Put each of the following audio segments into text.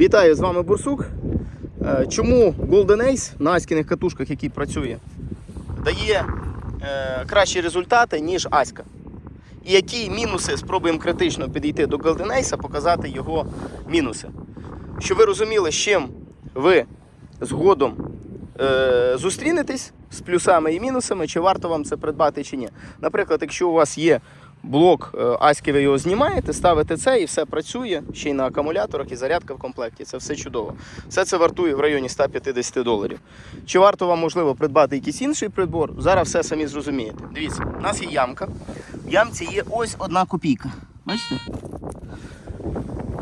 Вітаю, з вами Бурсук. Е, Чому Golden Ace на аськіних катушках, який працює, дає е, кращі результати, ніж Аська? І які мінуси спробуємо критично підійти до Golden Ace, показати його мінуси. Щоб ви розуміли, з чим ви згодом е, зустрінетесь з плюсами і мінусами, чи варто вам це придбати чи ні. Наприклад, якщо у вас є блок е, Аськи, ви його знімаєте, ставите це і все працює ще й на акумуляторах, і зарядка в комплекті. Це все чудово. Все це вартує в районі 150 доларів. Чи варто вам можливо придбати якийсь інший прибор? Зараз все самі зрозумієте. Дивіться, у нас є ямка. В ямці є ось одна копійка. Бачите?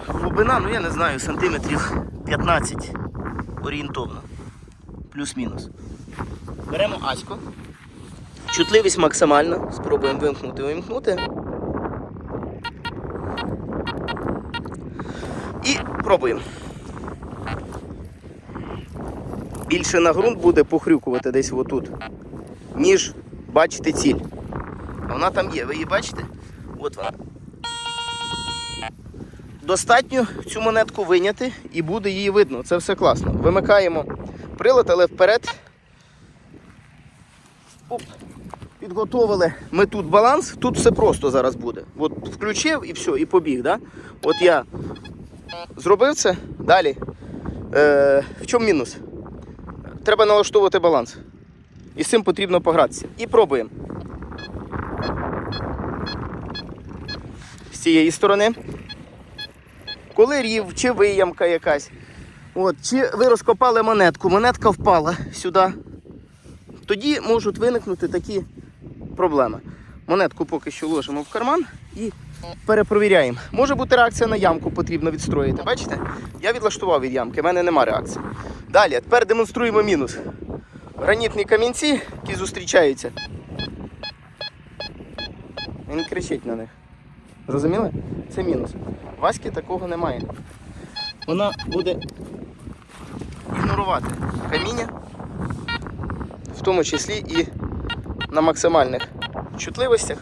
Глибина, ну я не знаю, сантиметрів 15 орієнтовно. Плюс-мінус. Беремо аську. Чутливість максимальна. Спробуємо вимкнути, вимкнути. І пробуємо. Більше на ґрунт буде похрюкувати десь отут, ніж бачити ціль. Вона там є, ви її бачите? От вона. Достатньо цю монетку виняти і буде її видно. Це все класно. Вимикаємо прилад, але вперед. Оп. Підготовили ми тут баланс, тут все просто зараз буде. От включив і все, і побіг. Да? От я зробив це. Далі. Е, в чому мінус? Треба налаштовувати баланс. І з цим потрібно погратися. І пробуємо. З цієї сторони. Коли рів, чи виямка якась. От, чи ви розкопали монетку, монетка впала сюди. Тоді можуть виникнути такі проблеми. Монетку поки що ложимо в карман і перепровіряємо. Може бути реакція на ямку, потрібно відстроїти. Бачите? Я відлаштував від ямки, в мене нема реакції. Далі, тепер демонструємо мінус. Гранітні камінці, які зустрічаються. Він кричить на них. Зрозуміли? Це мінус. Васьки такого немає. Вона буде ігнорувати каміння, в тому числі і на максимальних чутливостях.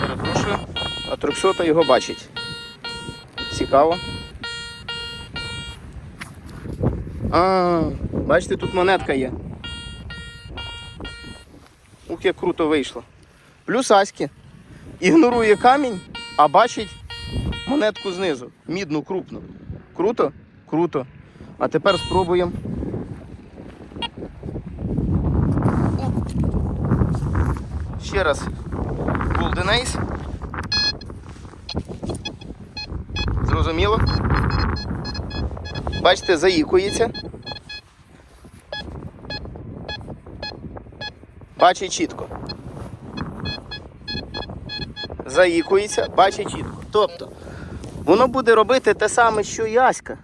Перепрошую, а 300 його бачить. Цікаво. А, бачите, тут монетка є. Ух, як круто вийшло. Плюс Аськи. Ігнорує камінь, а бачить монетку знизу. Мідну, крупну. Круто? Круто. А тепер спробуємо. Ще раз. Golden Ace. Зрозуміло. Бачите, заїкується. Бачить чітко. Заїкується, бачить чітко. Тобто, воно буде робити те саме, що і Аська.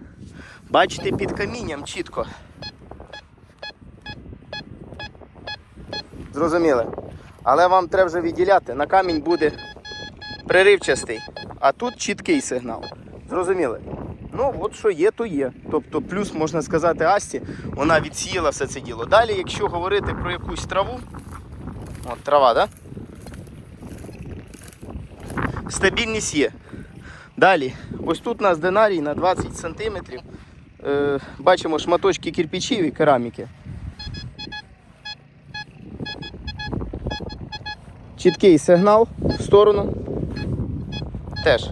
Бачите під камінням чітко. Зрозуміли? Але вам треба вже відділяти. На камінь буде приривчастий, а тут чіткий сигнал. Зрозуміли? Ну, от що є, то є. Тобто, плюс, можна сказати, Асті, вона відсіяла все це діло. Далі, якщо говорити про якусь траву, от трава? Да? Стабільність є. Далі, ось тут у нас динарій на 20 см. Е, бачимо шматочки кирпичів і кераміки. Чіткий сигнал в сторону. Теж.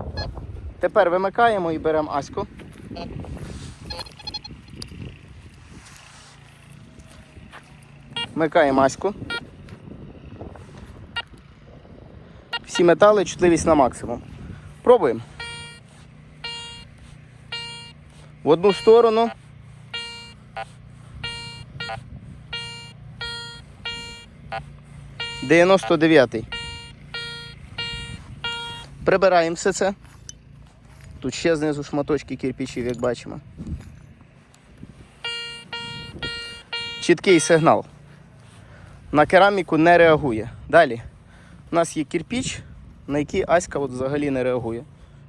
Тепер вимикаємо і беремо аську. Вмикаємо аську. Всі метали, чутливість на максимум. Пробуємо. В одну сторону. Дев'яносто дев'ятий. Прибираємо все це. Тут ще знизу шматочки кирпичів, як бачимо. Чіткий сигнал. На кераміку не реагує. Далі. У нас є кирпіч, на який Аська от взагалі не реагує.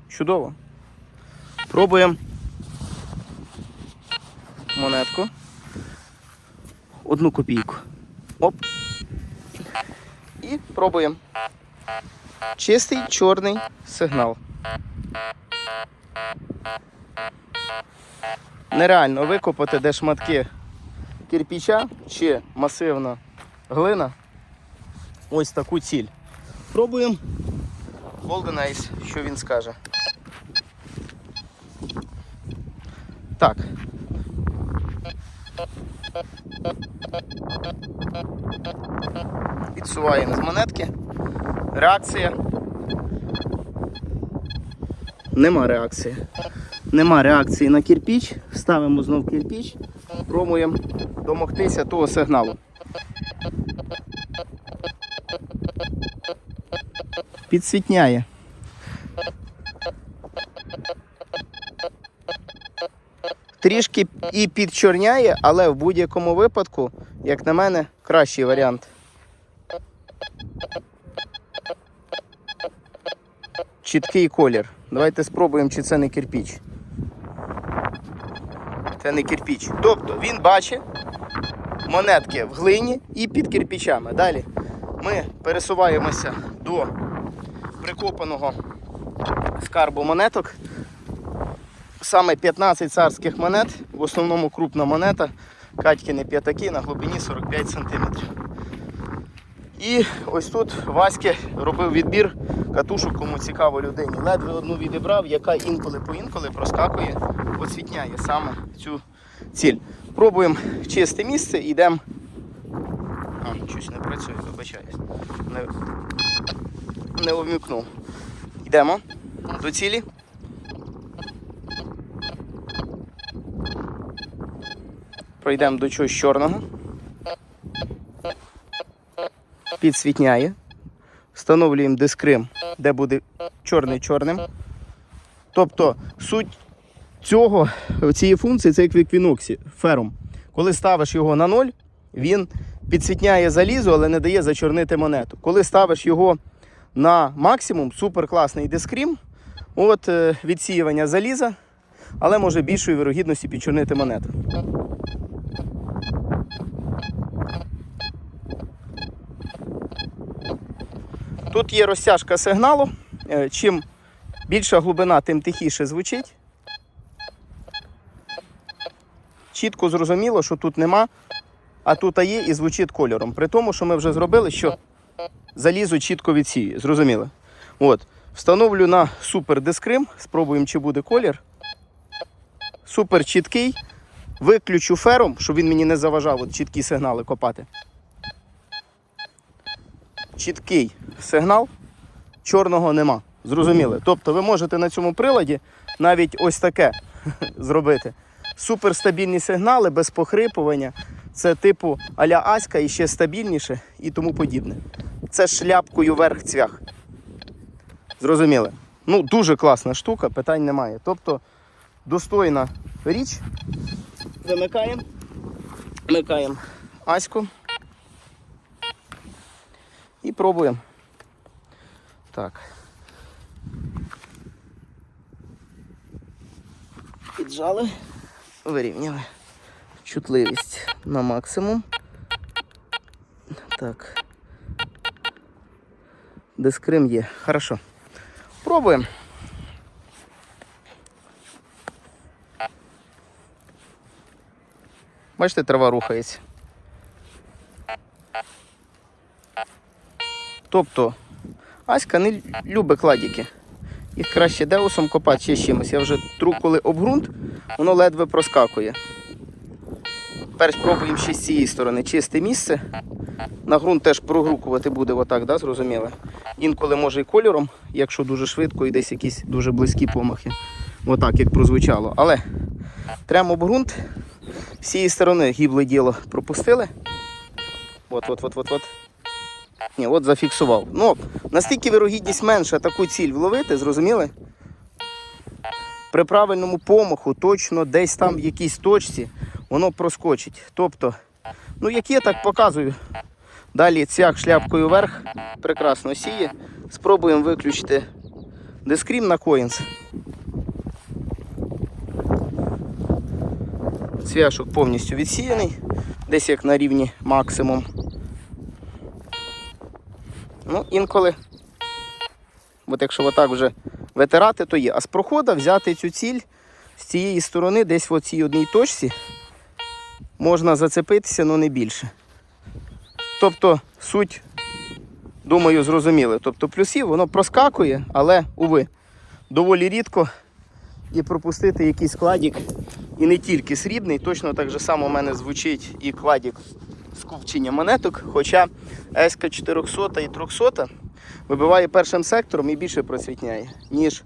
Чудово. Пробуємо монетку. Одну копійку. Оп. І пробуємо. Чистий чорний сигнал. Нереально викопати, де шматки кирпича чи масивна глина. Ось таку ціль. Пробуємо. Golden Ace, що він скаже. Так. Відсуваємо з монетки. Реакція. Нема реакції. Нема реакції на кирпіч. Ставимо знов кирпіч. Пробуємо домогтися того сигналу. Підсвітняє. Трішки і підчорняє, але в будь-якому випадку, як на мене, кращий варіант. Чіткий колір. Давайте спробуємо, чи це не кирпіч. Це не кирпіч. Тобто він бачить монетки в глині і під кирпичами. Далі ми пересуваємося до прикопаного скарбу монеток. Саме 15 царських монет, в основному крупна монета, Катькіни п'ятаки на глибині 45 см. І ось тут Ваське робив відбір катушок, кому цікаво людині. Ледве одну відібрав, яка інколи по-інколи проскакує, освітняє саме цю ціль. Пробуємо чисте місце, йдемо. А, щось не працює, вибачаюсь. Не, не увімкнув. Йдемо до цілі. Пройдемо до чогось чорного. Підсвітняє. Встановлюємо дискрим, де буде чорний чорним. Тобто суть цього, цієї функції це як в еквіноксі, ферум. Коли ставиш його на ноль, він підсвітняє залізо, але не дає зачорнити монету. Коли ставиш його на максимум, супер класний дискрім, от е, відсіювання заліза, але може більшої вирогідності підчорнити монету. Тут є розтяжка сигналу. Е, Чим більша глибина, тим тихіше звучить. Чітко зрозуміло, що тут нема, а тут є і звучить кольором. При тому, що ми вже зробили, що залізо чітко відсіює. Зрозуміло? От. Встановлю на супер дискрим, спробуємо, чи буде колір. Супер чіткий. Виключу фером, щоб він мені не заважав от чіткі сигнали копати. Чіткий сигнал, чорного нема. Зрозуміли. Тобто ви можете на цьому приладі навіть ось таке зробити. Суперстабільні сигнали без похрипування. Це типу аля Аська і ще стабільніше і тому подібне. Це шляпкою верх цвях. Зрозуміли? Ну, дуже класна штука, питань немає. Тобто достойна річ. Замикаємо. Вмикаємо Аську. І пробуємо. Так. Піджали, вирівняли. Чутливість на максимум. Так. Дискрим є. Хорошо. Пробуємо. Бачите, трава рухається. Тобто Аська не любить кладіки. Їх краще деусом копати з чимось. Я вже тру, коли об ґрунт, воно ледве проскакує. Тепер спробуємо ще з цієї сторони чисте місце. На ґрунт теж прогрукувати буде отак, да, зрозуміло. Інколи може і кольором, якщо дуже швидко і десь якісь дуже близькі помахи. Отак, як прозвучало. Але тремо об ґрунт. З цієї сторони гібле діло пропустили. От, от, от, от, от. Ні, от зафіксував. Ну, настільки вирогідність менша таку ціль вловити, зрозуміли? При правильному помаху, точно десь там в якійсь точці, воно проскочить. Тобто, ну як я так показую. Далі цяг шляпкою вверх, прекрасно сіє. Спробуємо виключити дискрім на коїнс. Цвяшок повністю відсіяний, десь як на рівні максимум. Ну, інколи От якщо отак вже витирати, то є. А з проходу взяти цю ціль з цієї сторони, десь в цій одній точці, можна зацепитися, але не більше. Тобто суть, думаю, зрозуміли. Тобто плюсів воно проскакує, але, уви, доволі рідко і пропустити якийсь кладік. І не тільки срібний, точно так же само у мене звучить і кладік з ковчення монеток. Хоча СК 400 і 300 вибиває першим сектором і більше процвітняє, ніж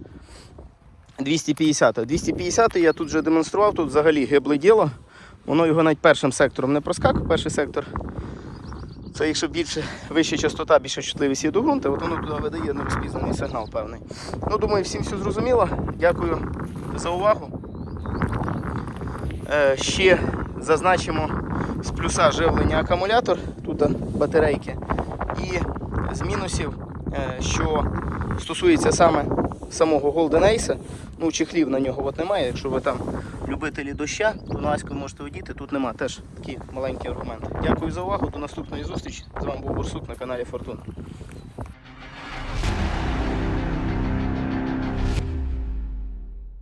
250. 250 я тут вже демонстрував, тут взагалі гибле діло. Воно його навіть першим сектором не проскакує. Перший сектор це якщо більше вища частота, більша чутливість є до ґрунту, от воно туди видає нерозпізнаний сигнал певний. Ну, думаю, всім все зрозуміло. Дякую за увагу. Е, ще зазначимо з плюса живлення акумулятор, тут батарейки, і з мінусів, е, що стосується саме самого Golden Ace, ну чехлів на нього от немає. Якщо ви там любителі доща, то на Аську можете одіти, тут нема. Теж такі маленькі аргументи. Дякую за увагу, до наступної зустрічі. З вами був Бурсук на каналі Фортуна.